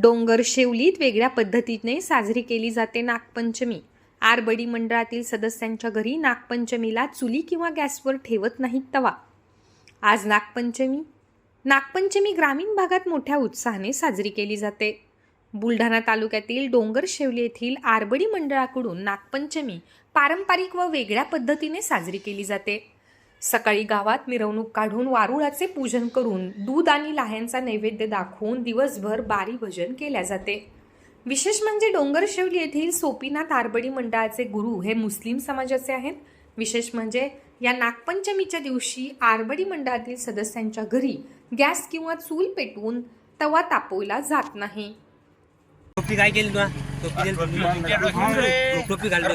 डोंगर शेवलीत वेगळ्या पद्धतीने साजरी केली जाते नागपंचमी. आरबडी मंडळातील सदस्यांच्या घरी नागपंचमीला चुली किंवा गॅसवर ठेवत नाहीत तवा. आज नागपंचमी. नागपंचमी ग्रामीण भागात मोठ्या उत्साहाने साजरी केली जाते. बुलढाणा तालुक्यातील डोंगर शेवली येथील आरबडी मंडळाकडून नागपंचमी पारंपरिक व वेगळ्या पद्धतीने साजरी केली जाते. सकाळी गावात मिरवणूक काढून वारुळाचे पूजन करून दूध आणि लाह्यांचा नैवेद्य दाखवून दिवसभर बारी भजन केल्या जाते. विशेष म्हणजे डोंगर शेवली येथील सोपीनाथ आरबडी मंडळाचे गुरु हे मुस्लिम समाजाचे आहेत. विशेष म्हणजे या नागपंचमीच्या दिवशी आरबडी मंडळातील सदस्यांच्या घरी गॅस किंवा चूल पेटवून तवा तापवला जात नाही. टोपी काय केली टोपी टोपी घालतो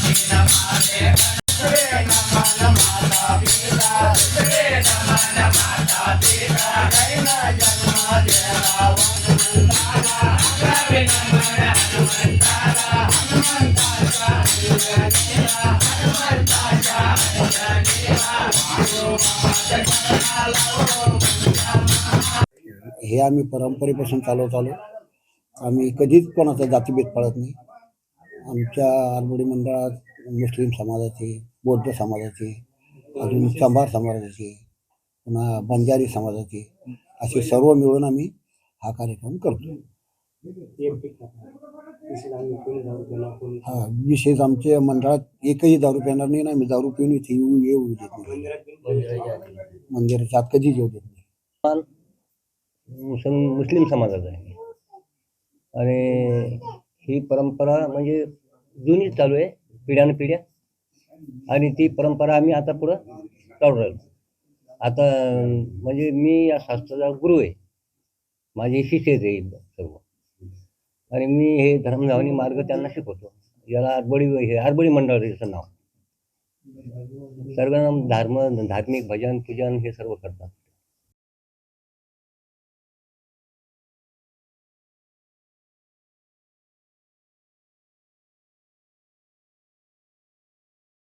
हे आम्ही परंपरेपासून चालवत आलो. आम्ही कधीच कोणाचा जातीभेद पाळत नाही. आमच्या आरबोडी मंडळात मुस्लिम समाजाचे बौद्ध समाजाचे अजून चंभार समाजाचे पुन्हा बंजारी समाजाचे असे सर्व मिळून आम्ही हा कार्यक्रम करतो. हा विशेष आमच्या मंडळात एकही दारू पिणार नाही ना आम्ही दारू पिऊन इथे येऊ येऊ देत नाही. मंदिराच्या आत कधीच येऊ देत नाही. मुसलमान मुस्लिम समाजाचा आहे. आणि ही परंपरा म्हणजे जुनीच चालू आहे पिढ्यान पिढ्या. आणि ती परंपरा आम्ही आता पुढं चालू राहिलो. आता म्हणजे मी या शास्त्राचा गुरु आहे. माझे शिष्यच आहे सर्व. आणि मी हे धर्मधावनी मार्ग त्यांना शिकवतो. याला आरबडी हे आरबडी मंडळ याचं नाव. सर्व धर्म धार्मिक भजन पूजन हे सर्व करतात.